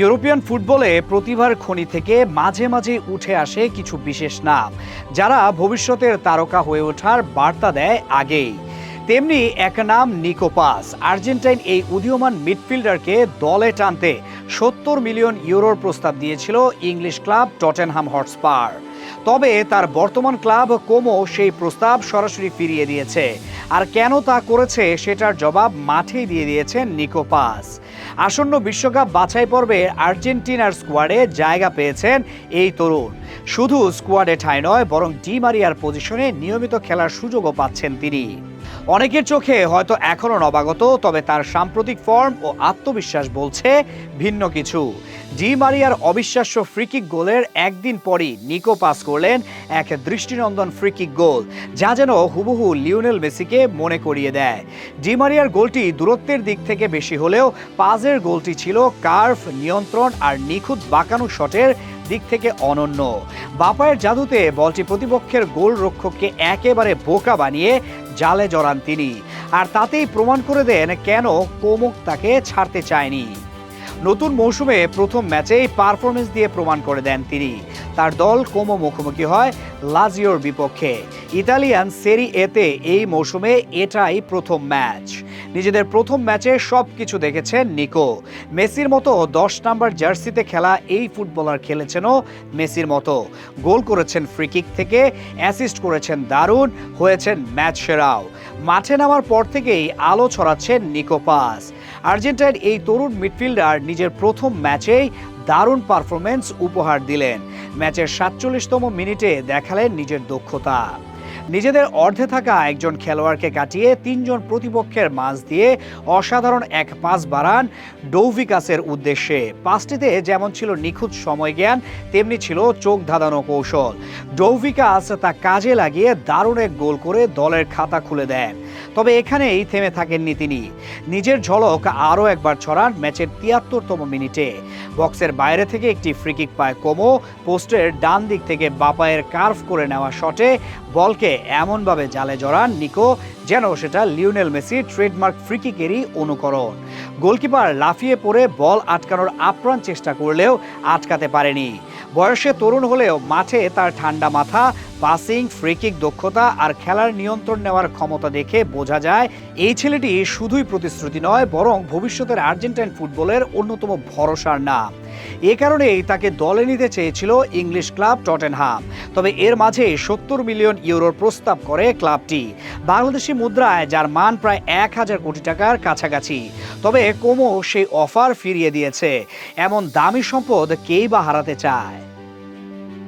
European ফুটবলে প্রতিভার খনি থেকে মাঝে মাঝে উঠে আসে কিছু বিশেষ নাম, যারা ভবিষ্যতের তারকা হয়ে ওঠার বার্তা দেয় আগেই। তেমনি এক নাম নিকোপাস, আর্জেন্টাইন এই উদীয়মান মিডফিল্ডারকে দলে টানতে সত্তর মিলিয়ন ইউরোর প্রস্তাব দিয়েছিল ইংলিশ ক্লাব টটেনহাম হটস্পার। তবে তার বর্তমান ক্লাব কোমো সেই প্রস্তাব সরাসরি ফিরিয়ে দিয়েছে, আর কেন তা করেছে সেটার জবাব মাঠেই দিয়ে দিয়েছেন নিকোপাস। আসন্ন বিশ্বকাপ বাছাই পর্বে আর্জেন্টিনার স্কোয়াডে জায়গা পেয়েছেন এই তরুণ। শুধু স্কোয়াডে ঠাঁই নয়, বরং ডি মারিয়ার পজিশনে নিয়মিত খেলার সুযোগও পাচ্ছেন তিনি। অনেকের চোখে হয়তো এখনও নবাগত, তবে তার সাম্প্রতিক ফর্ম ও আত্মবিশ্বাস বলছে ভিন্ন কিছু। ডি মারিয়ার অবিশ্বাস্য ফ্রিকিক গোলের একদিন পরই নিকো পাস করলেন এক দৃষ্টিনন্দন ফ্রিকিক গোল, যা যেন হুবহু লিওনেল মেসিকে মনে করিয়ে দেয়। ডি মারিয়ার গোলটি দূরত্বের দিক থেকে বেশি হলেও পাজের গোলটি ছিল কার্ভ, নিয়ন্ত্রণ আর নিখুঁত বাঁকানো শটের দিক থেকে অনন্য। বাপায়ের জাদুতে বলটি প্রতিপক্ষের গোল রক্ষককে একেবারে বোকা বানিয়ে জালে জড়ান তিনি। আর তাতেই প্রমাণ করে দেন কেন কোমক তাকে ছাড়তে চায়নি। নতুন মৌসুমে প্রথম ম্যাচেই পারফরমেন্স দিয়ে প্রমাণ করে দেন তিনি। তার দল কোমো মুখোমুখি হয় লাজিওর বিপক্ষে। ইতালিয়ান সেরি এতে এই মৌসুমে এটাই প্রথম ম্যাচ। নিজেদের প্রথম ম্যাচে সব কিছু দেখেছেন নিকো। মেসির মতো দশ নাম্বার জার্সিতে খেলা এই ফুটবলার খেলেছেনও মেসির মতো। গোল করেছেন ফ্রিকিক থেকে অ্যাসিস্ট করেছেন দারুণ, হয়েছেন ম্যাচ সেরাও। মাঠে নামার পর থেকেই আলো ছড়াচ্ছেন নিকো পাস। আর্জেন্টাইন এই তরুণ মিডফিল্ডার নিজের প্রথম ম্যাচেই দারুণ পারফরমেন্স উপহার দিলেন। ম্যাচের সাতচল্লিশতম মিনিটে দেখালেন নিজের দক্ষতা। নিজেদের অর্ধে থাকা একজন খেলোয়াড়কে কাটিয়ে তিনজন প্রতিপক্ষের মাঝ দিয়ে অসাধারণ এক পাস বাড়ান ডৌভিকাসের উদ্দেশ্যে। পাসটিতে যেমন ছিল নিখুঁত সময় জ্ঞান তেমনি ছিল চোখ ধাঁধানো কৌশল। ডৌভিকাস তা কাজে লাগিয়ে দারুণ এক গোল করে দলের খাতা খুলে দেন। তবে এখানেই থেমে থাকেননি তিনি। নিজের ঝলক আরও একবার ছড়ান ম্যাচের তিয়াত্তরতম মিনিটে। বক্সের বাইরে থেকে একটি ফ্রিকিক পায় কোমো, পোস্টের ডান দিক থেকে বাপায়ের কার্ভ করে নেওয়া শটে বলকে এমনভাবে জালে জড়ান নিকো, যেন সেটা লিওনেল মেসির ট্রেডমার্ক ফ্রিকিকেরই অনুকরণ। গোলকিপার লাফিয়ে পড়ে বল আটকানোর আপ্রাণ চেষ্টা করলেও আটকাতে পারেনি। বয়সে তরুণ হলেও মাঠে তার ঠান্ডা মাথা, পাসিং, ফ্রিকিক দক্ষতা আর খেলার নিয়ন্ত্রণ নেওয়ার ক্ষমতা দেখে বোঝা যায়, এই ছেলেটি শুধুই প্রতিশ্রুতি নয়, বরং ভবিষ্যতের আর্জেন্টাইন ফুটবলের অন্যতম ভরসার নাম। এ কারণেই তাকে দলে নিতে চেয়েছিল ইংলিশ ক্লাব টটেনহাম। তবে এর মাঝে সত্তর মিলিয়ন ইউরোর প্রস্তাব করে ক্লাবটি। বাংলাদেশি মুদ্রায় যার মান প্রায় এক হাজার কোটি টাকার কাছাকাছি। তবে কোমো সেই অফার ফিরিয়ে দিয়েছে। এমন দামি সম্পদ কেই বা হারাতে চায়?